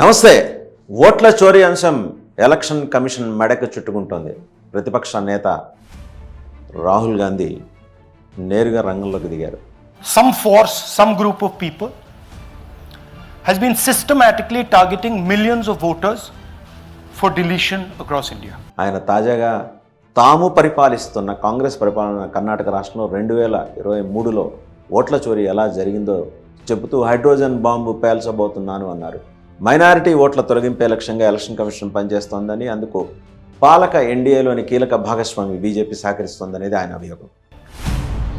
నమస్తే. ఓట్ల చోరీ అంశం ఎలక్షన్ కమిషన్ మెడకు చుట్టుకుంటోంది. ప్రతిపక్ష నేత రాహుల్ గాంధీ నేరుగా రంగంలోకి దిగారు. Some force, some group of people has been systematically targeting millions of voters for deletion across India. ఆయన తాజాగా తాము పరిపాలిస్తున్న కాంగ్రెస్ పరిపాలన కర్ణాటక రాష్ట్రంలో రెండు వేల ఇరవై మూడులో ఓట్ల చోరీ ఎలా జరిగిందో చెబుతూ హైడ్రోజన్ బాంబు పేల్చబోతున్నాను అన్నారు. మైనారిటీ ఓట్ల తొలగింపే లక్ష్యంగా ఎలక్షన్ కమిషన్ పనిచేస్తోందని అందుకు పాలక ఎన్డీఏలోని కీలక భాగస్వామి బీజేపీ సహకరిస్తోందనేది ఆయన అభియోగం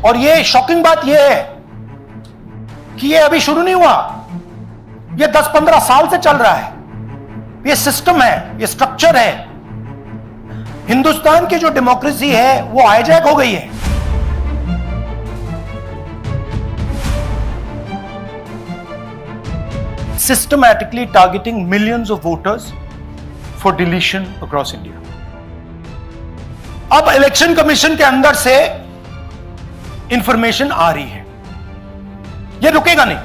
और ये शॉकिंग बात ये है कि ये अभी शुरू नहीं हुआ ये 10-15 साल से चल रहा है ये सिस्टम है ये स्ट्रक्चर है हिंदुस्तान की जो डेमोक्रेसी है वो हाईजैक हो गई है systematically targeting millions of voters for deletion across India. अब इलेक्शन कमीशन के अंदर से इंफॉर्मेशन आ रही है ये रुकेगा नहीं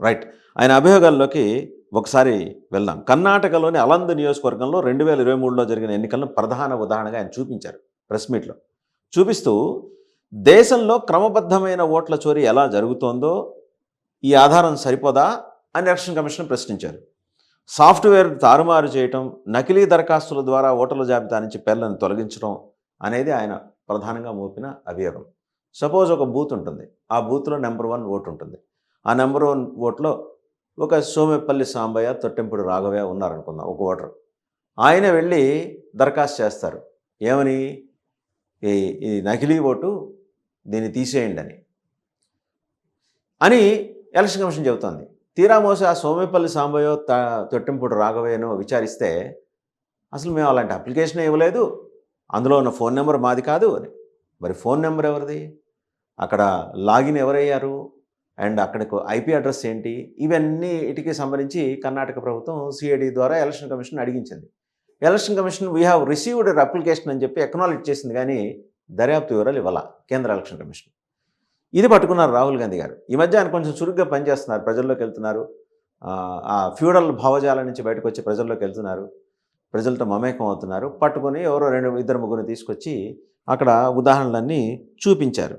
రైట్ ఆయన అభియోగాల్లోకి ఒకసారి వెళ్దాం కర్ణాటకలోని అలంద్ నియోజకవర్గంలో రెండు వేల ఇరవై మూడులో జరిగిన ఎన్నికలను ప్రధాన ఉదాహరణగా ఆయన చూపించారు ప్రెస్ మీట్లో చూపిస్తూ దేశంలో క్రమబద్ధమైన ఓట్ల చోరీ ఎలా జరుగుతోందో ఈ ఆధారం సరిపోదా అని ఎలక్షన్ కమిషన్ ప్రశ్నించారు. సాఫ్ట్వేర్ తారుమారు చేయటం నకిలీ దరఖాస్తుల ద్వారా ఓటర్ల జాబితా నుంచి పేర్లను తొలగించడం అనేది ఆయన ప్రధానంగా మోపిన అభియోగం. సపోజ్ ఒక బూత్ ఉంటుంది. ఆ బూత్లో నెంబర్ వన్ ఓటు ఉంటుంది. ఆ నెంబర్ వన్ ఓట్లో ఒక సోమేపల్లి సాంబయ్య తొట్టెంపుడు రాఘవయ్య ఉన్నారనుకుందాం ఒక ఓటర్. ఆయన వెళ్ళి దరఖాస్తు చేస్తారు. ఏమని? ఈ ఈ నకిలీ ఓటు దీన్ని తీసేయండి అని. అని ఎలక్షన్ కమిషన్ చెబుతోంది. తీరా మోసి ఆ సోమేపల్లి సాంబయ్యో త తొట్టింపుడు రాఘవయ్యనో విచారిస్తే అసలు మేము అలాంటి అప్లికేషన్ ఇవ్వలేదు. అందులో ఉన్న ఫోన్ నెంబర్ మాది కాదు అని. మరి ఫోన్ నెంబర్ ఎవరిది? అక్కడ లాగిన్ ఎవరయ్యారు? అండ్ అక్కడికి ఐపీ అడ్రస్ ఏంటి? ఇవన్నీ ఇటుకి సంబంధించి కర్ణాటక ప్రభుత్వం సిఐడి ద్వారా election commission అడిగించింది. Election commission we have received application అని చెప్పి ఎక్నాలెడ్జ్ చేసింది కానీ దర్యాప్తు వివరాలు ఇవ్వాల కేంద్ర ఎలక్షన్ కమిషన్. ఇది పట్టుకున్నారు రాహుల్ గాంధీ గారు. ఈ మధ్య ఆయన కొంచెం చురుగ్గా పనిచేస్తున్నారు ప్రజల్లోకి వెళ్తున్నారు. ఆ, ఫ్యూడల్ భావజాల నుంచి బయటకు వచ్చి ప్రజల్లోకి వెళ్తున్నారు. ప్రజలతో మమేకం అవుతున్నారు. పట్టుకొని ఎవరో రెండు ఇద్దరు ముగ్గురు తీసుకొచ్చి అక్కడ ఉదాహరణలన్నీ చూపించారు.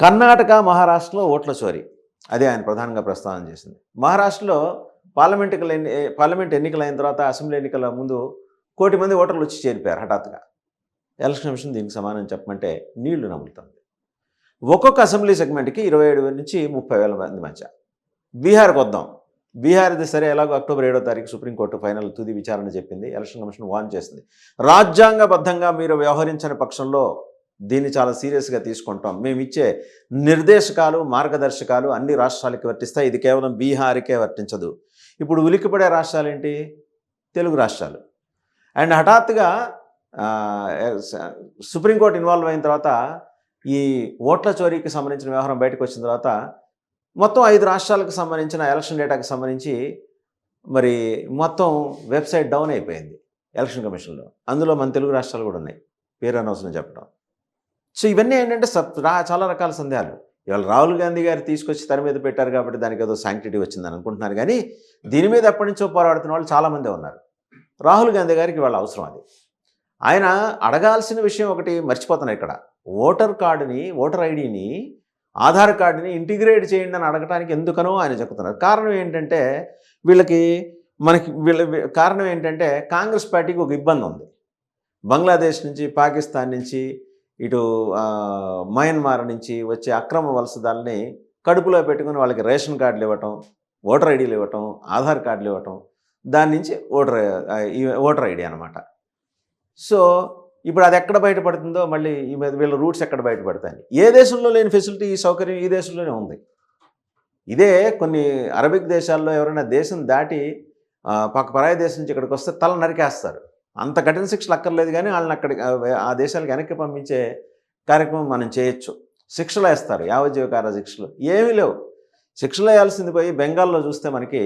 కర్ణాటక మహారాష్ట్రలో ఓట్ల చోరీ. అదే ఆయన ప్రధానంగా ప్రస్తావన చేసింది. మహారాష్ట్రలో పార్లమెంట్ ఎన్ని పార్లమెంట్ ఎన్నికలు అయిన తర్వాత అసెంబ్లీ ఎన్నికల ముందు కోటి మంది ఓటర్లు వచ్చి చేరిపోయారు హఠాత్తుగా. ఎలక్షన్ కమిషన్ దీనికి సమానం చెప్పమంటే నీళ్ళు నమ్ముతుంది ఒక్కొక్క అసెంబ్లీ సెగ్మెంట్కి ఇరవై ఏడు నుంచి ముప్పై వేల మంది మధ్య. బీహార్కి వద్దాం. బీహార్ సరే ఎలాగో అక్టోబర్ ఏడో తారీఖు సుప్రీంకోర్టు ఫైనల్ తుది విచారణ చెప్పింది. ఎలక్షన్ కమిషన్ వాన్ చేసింది. రాజ్యాంగబద్ధంగా మీరు వ్యవహరించని పక్షంలో దీన్ని చాలా సీరియస్గా తీసుకుంటాం. మేము ఇచ్చే నిర్దేశకాలు మార్గదర్శకాలు అన్ని రాష్ట్రాలకి వర్తిస్తాయి. ఇది కేవలం బీహార్కే వర్తించదు. ఇప్పుడు ఉలిక్కిపడే రాష్ట్రాలు ఏంటి తెలుగు రాష్ట్రాలు. అండ్ హఠాత్తుగా సుప్రీంకోర్టు ఇన్వాల్వ్ అయిన తర్వాత ఈ ఓట్ల చోరీకి సంబంధించిన వ్యవహారం బయటకు వచ్చిన తర్వాత మొత్తం ఐదు రాష్ట్రాలకు సంబంధించిన ఎలక్షన్ డేటాకి సంబంధించి మరి మొత్తం వెబ్సైట్ డౌన్ అయిపోయింది ఎలక్షన్ కమిషన్లో. అందులో మన తెలుగు రాష్ట్రాలు కూడా ఉన్నాయి. పేరు అనవసరం చెప్పడం. సో ఇవన్నీ ఏంటంటే చాలా రకాల సందేహాలు. ఇవాళ రాహుల్ గాంధీ గారు తీసుకొచ్చి తన మీద పెట్టారు కాబట్టి దానికి ఏదో శాంక్టిటీ వచ్చిందని అనుకుంటున్నారు. కానీ దీని మీద ఎప్పటి నుంచో పోరాడుతున్న వాళ్ళు చాలామంది ఉన్నారు. రాహుల్ గాంధీ గారికి వాళ్ళ అవసరం అది. ఆయన అడగాల్సిన విషయం ఒకటి మర్చిపోతున్నాయి ఇక్కడ. ఓటర్ కార్డుని ఓటర్ ఐడిని ఆధార్ కార్డుని ఇంటిగ్రేట్ చేయండి అని అడగటానికి ఎందుకనో ఆయన చెప్తున్నారు. కారణం ఏంటంటే వీళ్ళకి మనకి వీళ్ళ కారణం ఏంటంటే కాంగ్రెస్ పార్టీకి ఒక ఇబ్బంది ఉంది. బంగ్లాదేశ్ నుంచి పాకిస్తాన్ నుంచి ఇటు మయన్మార్ నుంచి వచ్చే అక్రమ వలసదాలని కడుపులో పెట్టుకుని వాళ్ళకి రేషన్ కార్డులు ఇవ్వటం ఓటర్ ఐడీలు ఇవ్వటం ఆధార్ కార్డులు ఇవ్వటం దాని నుంచి ఓటర్ ఈ ఓటర్ ఐడి అనమాట సో ఇప్పుడు అది ఎక్కడ బయటపడుతుందో మళ్ళీ ఈ మీద వీళ్ళ రూట్స్ ఎక్కడ బయటపడతాయి ఏ దేశంలో లేని ఫెసిలిటీ ఈ సౌకర్యం ఈ దేశంలోనే ఉంది. ఇదే కొన్ని అరబిక్ దేశాల్లో ఎవరైనా దేశం దాటి పక్క పరాయి దేశం నుంచి ఇక్కడికి వస్తే తల నరికేస్తారు. అంత కఠిన శిక్షలు అక్కర్లేదు కానీ వాళ్ళని అక్కడికి ఆ, దేశాలకు వెనక్కి పంపించే కార్యక్రమం మనం చేయొచ్చు. శిక్షలు వేస్తారు యావజ్జీవకార శిక్షలు. ఏమీ లేవు. శిక్షలు వేయాల్సింది పోయి బెంగాల్లో చూస్తే మనకి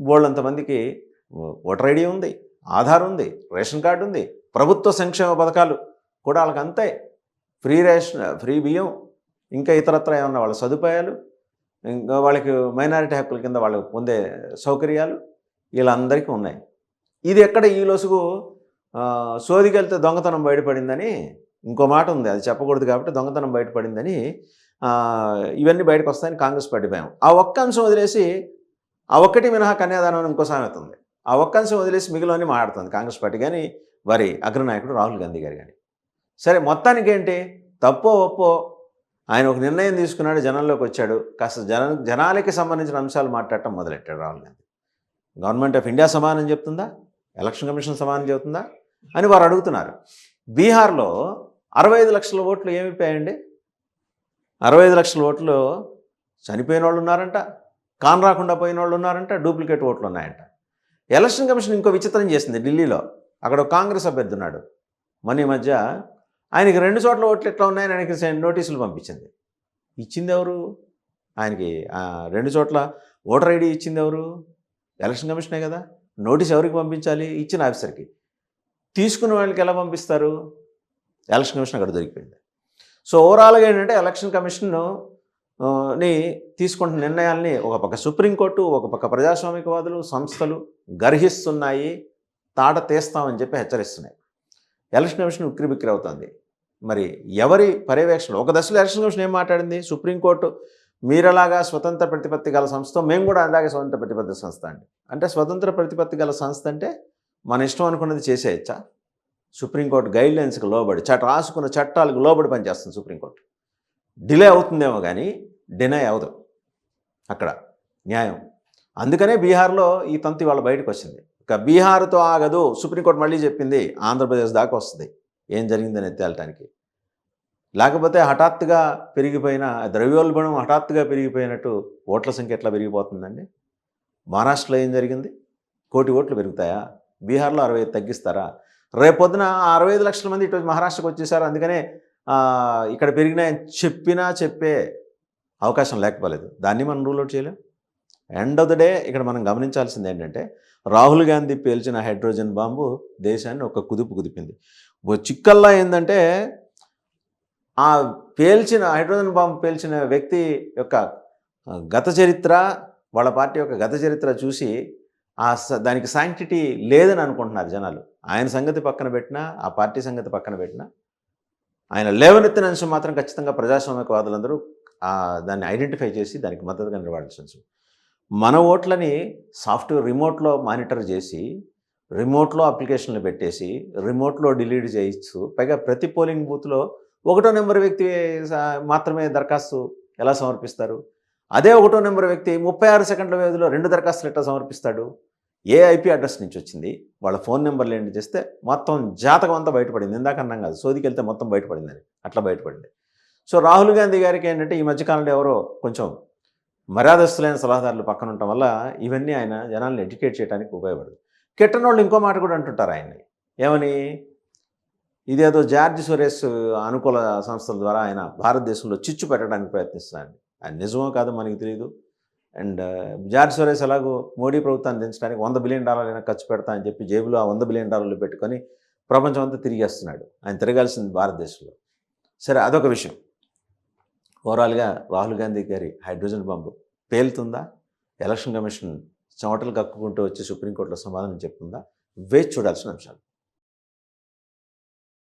బోళ్ళంతమందికి ఓటర్ ఐడి ఉంది ఆధార్ ఉంది రేషన్ కార్డు ఉంది ప్రభుత్వ సంక్షేమ పథకాలు కూడా వాళ్ళకి అంతే ఫ్రీ రేషన్ ఫ్రీ బియ్యం ఇంకా ఇతరత్ర ఏమన్నా వాళ్ళ సదుపాయాలు ఇంకా వాళ్ళకి మైనారిటీ హక్కుల కింద వాళ్ళకి పొందే సౌకర్యాలు వీళ్ళందరికీ ఉన్నాయి. ఇది ఎక్కడ ఈ లొసుగు సోదికెళ్తే దొంగతనం బయటపడిందని ఇంకో మాట ఉంది. అది చెప్పకూడదు కాబట్టి దొంగతనం బయటపడిందని ఇవన్నీ బయటకు వస్తాయని కాంగ్రెస్ పార్టీ భయం. ఆ ఒక్క అంశం వదిలేసి ఆ ఒక్కటి మినహా కన్యాదానం అని ఇంకో సామెత ఉంది. ఆ ఒక్క అంశం వదిలేసి మిగిలినవన్నీ మాట్లాడుతుంది కాంగ్రెస్ పార్టీ కానీ వారి అగ్రనాయకుడు రాహుల్ గాంధీ గారు కానీ. సరే మొత్తానికి ఏంటి తప్పో ఒప్పో ఆయన ఒక నిర్ణయం తీసుకున్నాడు జనంలోకి వచ్చాడు. కాస్త జన జనాలకి సంబంధించిన అంశాలు మాట్లాడటం మొదలెట్టాడు Rahul Gandhi. Government of India సమానం చెప్తుందా? ఎలక్షన్ కమిషన్ సమానం చెబుతుందా అని వారు అడుగుతున్నారు. బీహార్లో అరవై ఐదు లక్షల ఓట్లు ఏమైపోయాయండి అరవై ఐదు లక్షల ఓట్లు చనిపోయిన వాళ్ళు ఉన్నారంట కాన్ రాకుండా పోయిన వాళ్ళు ఉన్నారంట డూప్లికేట్ ఓట్లు ఉన్నాయంట. ఎలక్షన్ కమిషన్ ఇంకో విచిత్రం చేసింది ఢిల్లీలో. అక్కడ కాంగ్రెస్ అభ్యర్థి ఉన్నాడు. మన ఈ మధ్య ఆయనకి రెండు చోట్ల ఓట్లు ఎట్లా ఉన్నాయని ఆయనకి నోటీసులు పంపించింది. ఇచ్చింది ఎవరు? ఆయనకి రెండు చోట్ల ఓటర్ ఐడి ఇచ్చింది ఎవరు? ఎలక్షన్ కమిషనే కదా. నోటీస్ ఎవరికి పంపించాలి? ఇచ్చిన ఆఫీసర్కి. తీసుకున్న వాళ్ళకి ఎలా పంపిస్తారు? ఎలక్షన్ కమిషన్ అక్కడ దొరికిపోయింది. సో ఓవరాల్గా ఏంటంటే ఎలక్షన్ కమిషన్ని తీసుకుంటున్న నిర్ణయాల్ని ఒక పక్క సుప్రీంకోర్టు ఒక పక్క ప్రజాస్వామికవాదులు సంస్థలు గర్హిస్తున్నాయి తాట తీస్తామని చెప్పి హెచ్చరిస్తున్నాయి. ఎలక్షన్ కమిషన్ ఉక్కిరి అవుతుంది. మరి ఎవరి పర్యవేక్షణ ఒక దశలో ఎలక్షన్ కమిషన్ ఏం మాట్లాడింది? సుప్రీంకోర్టు మీరలాగా స్వతంత్ర ప్రతిపత్తి గల సంస్థ మేము కూడా అలాగే స్వతంత్ర ప్రతిపత్తి సంస్థ అండి. అంటే స్వతంత్ర ప్రతిపత్తి గల సంస్థ అంటే మన ఇష్టం అనుకున్నది చేసేయచ్చా? సుప్రీంకోర్టు గైడ్ లైన్స్కి లోబడి చట్ట రాసుకున్న చట్టాలకు లోబడి పనిచేస్తుంది సుప్రీంకోర్టు. డిలే అవుతుందేమో కానీ డినై అవ్వదు అక్కడ న్యాయం. అందుకనే బీహార్లో ఈ తంతు ఇవాళ బయటకు వచ్చింది. ఇక బీహార్తో ఆగదు సుప్రీంకోర్టు మళ్ళీ చెప్పింది ఆంధ్రప్రదేశ్ దాకా వస్తుంది. ఏం జరిగిందని తేలటానికి. లేకపోతే హఠాత్తుగా పెరిగిపోయిన ద్రవ్యోల్బణం హఠాత్తుగా పెరిగిపోయినట్టు ఓట్ల సంఖ్య ఎట్లా పెరిగిపోతుందండి? మహారాష్ట్రలో ఏం జరిగింది? కోటి ఓట్లు పెరుగుతాయా? బీహార్లో అరవై తగ్గిస్తారా? రేపొద్దున ఆ అరవై ఐదు లక్షల మంది ఇటు మహారాష్ట్రకు వచ్చేసారు అందుకనే ఇక్కడ పెరిగినాయని చెప్పినా చెప్పే అవకాశం లేకపోలేదు. దాన్ని మనం రూల్ అవుట్ చేయలేం. ఎండ్ ఆఫ్ ద డే ఇక్కడ మనం గమనించాల్సింది ఏంటంటే రాహుల్ గాంధీ పేల్చిన హైడ్రోజన్ బాంబు దేశాన్ని ఒక కుదుపు కుదిపింది. చిక్కల్లా ఏంటంటే ఆ పేల్చిన హైడ్రోజన్ బాంబు పేల్చిన వ్యక్తి యొక్క గత చరిత్ర వాళ్ళ పార్టీ యొక్క గత చరిత్ర చూసి ఆ స- దానికి శాంక్టిటీ లేదని అనుకుంటున్నారు జనాలు. ఆయన సంగతి పక్కన పెట్టినా ఆ పార్టీ సంగతి పక్కన పెట్టినా ఆయన లేవనెత్తిన అంశం మాత్రం ఖచ్చితంగా ప్రజాస్వామ్యవాదులందరూ దాన్ని ఐడెంటిఫై చేసి దానికి మద్దతుగా నిలబడాల్సిన అంశం మన ఓట్లని సాఫ్ట్వేర్ రిమోట్లో మానిటర్ చేసి రిమోట్లో అప్లికేషన్లు పెట్టేసి రిమోట్లో డిలీట్ చేయొచ్చు పైగా ప్రతి పోలింగ్ బూత్లో ఒకటో నెంబర్ వ్యక్తి మాత్రమే దరఖాస్తు ఎలా సమర్పిస్తారు? అదే ఒకటో నెంబర్ వ్యక్తి ముప్పై ఆరు సెకండ్ల వ్యవధిలో రెండు దరఖాస్తులు ఎట్లా సమర్పిస్తాడు? ఏ ఐపీ అడ్రస్ నుంచి వచ్చింది. వాళ్ళ ఫోన్ నెంబర్లు ఏంటి చేస్తే మొత్తం జాతకం అంతా బయటపడింది. ఇందాక అన్నాం కాదు సోదికి వెళ్తే మొత్తం బయటపడిందని. అట్లా బయటపడింది. సో రాహుల్ గాంధీ గారికి ఏంటంటే ఈ మధ్యకాలంలో ఎవరో కొంచెం మర్యాదస్తులైన సలహాదారులు పక్కన ఉండటం వల్ల ఇవన్నీ ఆయన జనాల్ని ఎడ్యుకేట్ చేయడానికి ఉపయోగపడదు. కెట్టనోళ్ళు వాళ్ళు ఇంకో మాట కూడా అంటుంటారు ఆయన్ని. ఏమని? ఇదేదో జార్జ్ సురేష్ అనుకూల సంస్థల ద్వారా ఆయన భారతదేశంలో చిచ్చు పెట్టడానికి ప్రయత్నిస్తున్నాడు. ఆయన నిజమో కాదో మనకి తెలియదు అండ్ జార్జ్ సురేష్ ఎలాగో మోడీ ప్రభుత్వాన్ని దించడానికి వంద బిలియన్ డాలర్లైనా ఖర్చు పెడతా అని చెప్పి జేబులో ఆ వంద బిలియన్ డాలర్లు పెట్టుకొని ప్రపంచం అంతా తిరిగేస్తున్నాడు. ఆయన తిరగాల్సింది భారతదేశంలో. సరే అదొక విషయం. ఓవరాల్గా రాహుల్ గాంధీ గారి హైడ్రోజన్ బాంబు పేలుతుందా? ఎలక్షన్ కమిషన్ చెమటలు కక్కుకుంటూ వచ్చి సుప్రీంకోర్టులో సమాధానం చెప్తుందా? వేచి చూడాల్సిన అంశాలు.